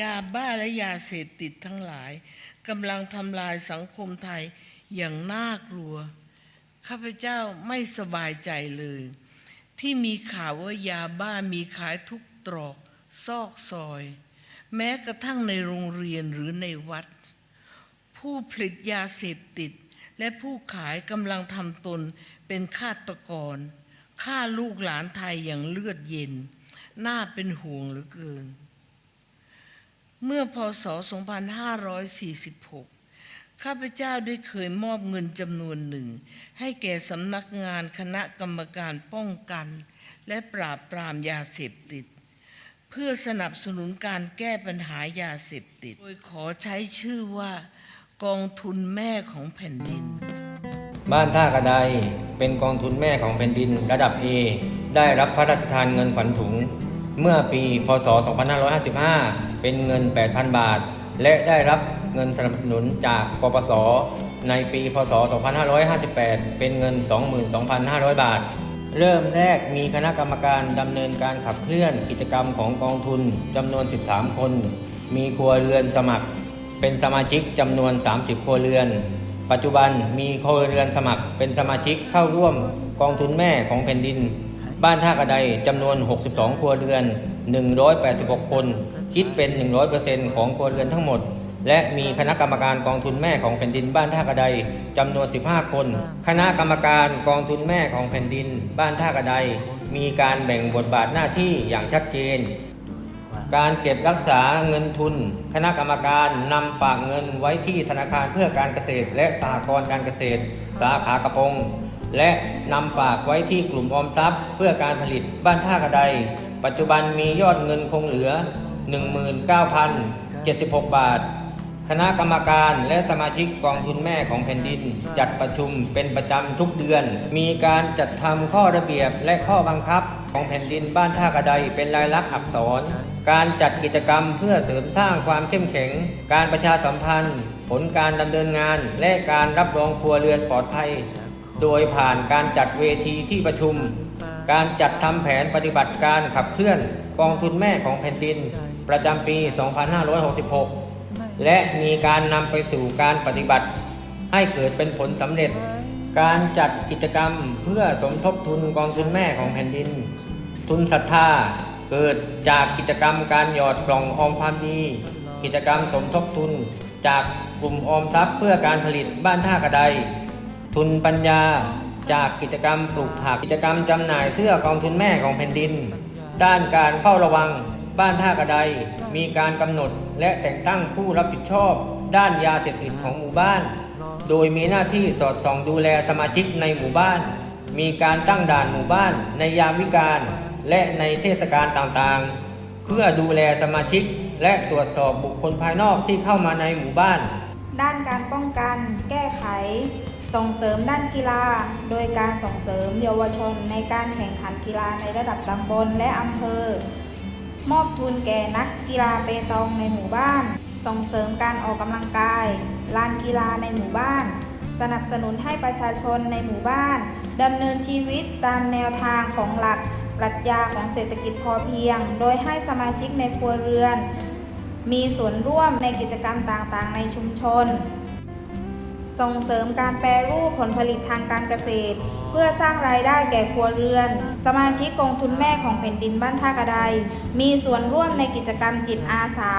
ยาบ้าและยาเสพติดทั้งหลายกำลังทำลายสังคมไทยอย่างน่ากลัว ข้าพเจ้าไม่สบายใจเลย ที่มีข่าวว่ายาบ้ามีขายทุกตรอกซอกซอย แม้กระทั่งในโรงเรียนหรือในวัด ผู้ผลิตยาเสพติด และผู้ขายกำลังทำตนเป็นฆาตกรฆ่าลูกหลานไทยอย่างเลือดเย็น น่าเป็นห่วงเหลือเกิน เมื่อพศ 2546 ข้าพเจ้าได้เคยมอบเงินจำนวนหนึ่ง ให้แก่สำนักงานคณะกรรมการป้องกัน และปราบปรามยาเสพติด เพื่อสนับสนุนการแก้ปัญหายาเสพติด โดยขอใช้ชื่อว่า กองทุนแม่ของแผ่นดิน บ้านท่ากระไดเป็นกองทุนแม่ของแผ่นดินระดับ A ได้รับพระราชทานเงินขวัญถุง เมื่อปีพศ 2555 เป็นเงิน 8,000 บาท และได้รับเงินสนับสนุนจากปปส ในปีพศ 2558 เป็นเงิน 22,500 บาท เริ่มแรกมีคณะกรรมการดำเนินการขับเคลื่อนกิจกรรมของกองทุนจำนวน 13 คน มีครัวเรือนสมัคร เป็นสมาชิกจำนวน 30 ครัวเรือน ปัจจุบันมีครัวเรือนสมัคร เป็นสมาชิกเข้าร่วมกองทุนแม่ของแผ่นดิน บ้านท่ากระไดจำนวน 62 ครัวเรือน 186 คน คิดเป็น 100%ของครัวเรือนทั้งหมด และมีคณะกรรมการกองทุนแม่ของแผ่นดินบ้านท่ากระไดจำนวน 15 คน คณะกรรมการกองทุนแม่ของแผ่นดิน บ้านท่ากระไดมีการแบ่งบทบาทหน้าที่อย่างชัดเจน การเก็บรักษาเงินทุน คณะกรรมการนำฝากเงินไว้ที่ธนาคารเพื่อการเกษตร และสหกรณ์การเกษตร สาขากระปง และนำฝากไว้ที่กลุ่มออมทรัพย์ เพื่อการผลิตบ้านท่ากระได ปัจจุบันมียอดเงินคงเหลือ 19,076 บาท คณะกรรมการและสมาชิกกองทุนแม่ของแผ่นดิน จัดประชุมเป็นประจำทุกเดือน มีการจัดทำข้อระเบียบและข้อบังคับ ของแผ่นดินบ้านท่ากระไดเป็นลายลักษณ์อักษร การจัดกิจกรรมเพื่อเสริมสร้างความเข้มแข็ง การประชาสัมพันธ์ ผลการดำเนินงาน และการรับรองครัวเรือนปลอดภัย โดยผ่านการจัดเวทีที่ประชุม การจัดทำแผนปฏิบัติการขับเคลื่อนกองทุนแม่ของแผ่นดิน ประจำปี 2566 และมีการนำไปสู่การปฏิบัติ ให้เกิดเป็นผลสำเร็จ การจัดกิจกรรมเพื่อสมทบทุนกองทุนแม่ของแผ่นดิน ทุนศรัทธาเกิดจากกิจกรรมการหยอดกล่องออมความดี กิจกรรมสมทบทุน จากกลุ่มออมทรัพย์เพื่อการผลิตบ้านท่ากระได ทุนปัญญาจากกิจกรรมปลูกผักกิจกรรมจำหน่ายเสื้อกองทุนแม่ของแผ่นดิน ด้านการเฝ้าระวัง บ้านท่ากระไดมีการกำหนดและแต่งตั้งผู้รับผิดชอบ ด้านยาเสพติดของหมู่บ้าน โดยมีหน้าที่สอดส่องดูแลสมาชิกในหมู่บ้าน มีการตั้งด่านหมู่บ้าน ในยามวิกาลและในเทศกาลต่างๆ เพื่อดูแลสมาชิกและตรวจสอบบุคคลภายนอกที่เข้ามาในหมู่บ้าน ด้านการป้องกัน แก้ไข ส่งเสริมด้านกีฬา โดยการส่งเสริมเยาวชนในการแข่งขันกีฬาในระดับตำบลและอำเภอ มอบทุนแก่นักกีฬาเปตองในหมู่บ้าน ส่งเสริมการออกกำลังกายลานกีฬาในหมู่บ้าน สนับสนุนให้ประชาชนในหมู่บ้านดำเนินชีวิตตามแนวทางของหลักปรัชญาของเศรษฐกิจพอเพียง โดยให้สมาชิกในครัวเรือน มีส่วนร่วมในกิจกรรมต่างๆ ในชุมชน ส่งเสริมการแปรรูปผลผลิตทางการเกษตร เพื่อสร้างรายได้แก่ครัวเรือน สมาชิกกองทุนแม่ของแผ่นดินบ้านท่ากระไดมีส่วนร่วมในกิจกรรมจิตอาสา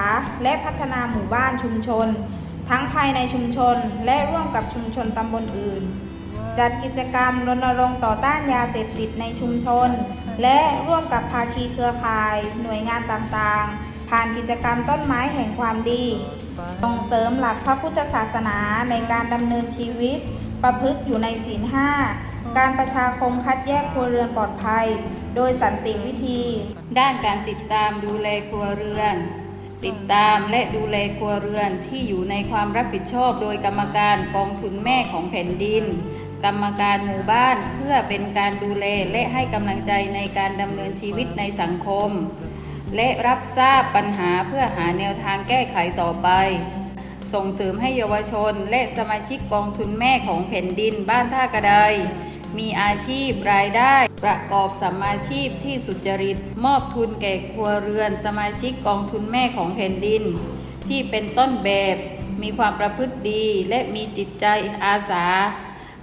และพัฒนาหมู่บ้านชุมชน ทั้งภายในชุมชนและร่วมกับชุมชนตำบลอื่น จัดกิจกรรมรณรงค์ต่อต้านยาเสพติดในชุมชน และร่วมกับภาคีเครือข่าย หน่วยงานต่างๆ ผ่านกิจกรรมต้นไม้แห่งความดี ส่งเสริมหลักพระพุทธศาสนาในการดำเนินชีวิต ประพฤติอยู่ในศีลห้าการประชาคมคัดแยกครัวเรือนปลอดภัย โดยสันติวิธี ด้านการติดตามดูแลครัวเรือน ติดตามและดูแลครัวเรือนที่อยู่ในความรับผิดชอบ โดยกรรมการกองทุนแม่ของแผ่นดิน กรรมการหมู่บ้านเพื่อเป็นการดูแลและให้กำลังใจในการดำเนินชีวิตในสังคม และรับทราบปัญหาเพื่อหาแนวทางแก้ไขต่อไป ส่งเสริมให้เยาวชน และสมาชิกกองทุนแม่ของแผ่นดินบ้านท่ากระไดมีอาชีพรายได้ ประกอบสัมมาชีพที่สุจริต มอบทุนแก่ครัวเรือน สมาชิกกองทุนแม่ของแผ่นดิน ที่เป็นต้นแบบ มีความประพฤติดี และมีจิตใจอาสา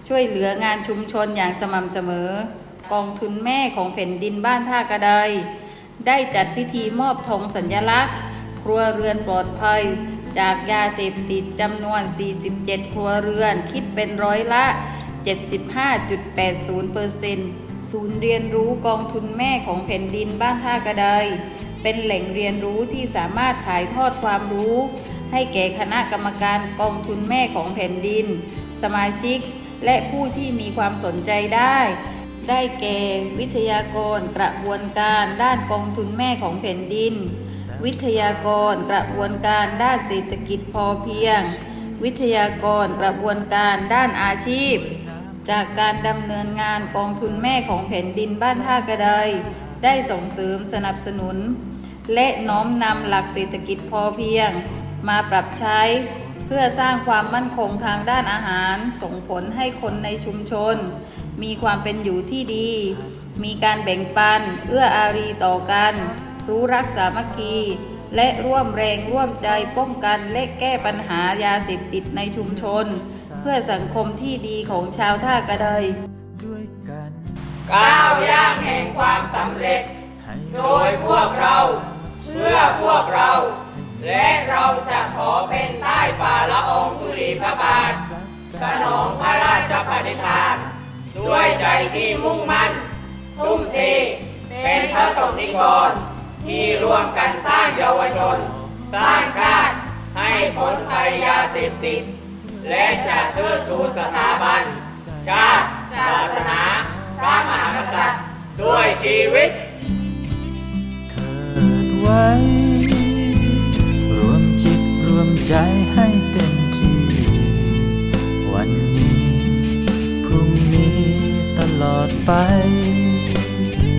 ช่วยเหลืองานชุมชนอย่างสม่ำเสมอ กองทุนแม่ของแผ่นดินบ้านท่ากระได ได้จัดพิธีมอบธงสัญลักษณ์ ครัวเรือนปลอดภัย จากยาเสพติดจำนวน 47 ครัวเรือน คิดเป็นร้อยละ 75.80%เอร์เซนศูนย์เรียนรู้กองทุนแม่ของแผ่นดินบ้านท่ากระไดเป็นแหล่งเรียนรู้ที่สามารถถ่ายทอดความรู้ ให้แก่คณะกรรมการกองทุนแม่ของแผ่นดิน สมาชิก และผู้ที่มีความสนใจได้ ได้แก่วิทยากรกระบวนการด้านกองทุนแม่ของแผ่นดิน วิทยากรกระบวนการด้านเศรษฐกิจพอเพียง วิทยากรกระบวนการด้านอาชีพ จากการดำเนินงานกองทุนแม่ของแผ่นดินบ้านท่ากระไดได้ส่งเสริมสนับสนุน และน้อมนำหลักเศรษฐกิจพอเพียง มาปรับใช้เพื่อสร้างความมั่นคงทางด้านอาหาร ส่งผลให้คนในชุมชน มีความเป็นอยู่ที่ดี มีการแบ่งปัน เอื้ออารีต่อกัน รู้รักสามัคคี และร่วมแรงร่วมใจป้องกันและแก้ปัญหายาเสพติดในชุมชน เพื่อสังคมที่ดีของชาวท่ากระไดด้วยกันก้าวย่างแห่งความสำเร็จ โดยพวกเรา ใจที่มุ่งมั่น ทุ่มเทเป็นพระสงฆ์นิกร ที่รวมกันสร้างเยาวชน สร้างชาติให้พ้นภัยยาเสพติด และจะเทิดทูนสถาบัน ชาติศาสนาพระมหากษัตริย์ด้วยชีวิตเถิดไว้ รวมจิตรวมใจให้เต็ม ที่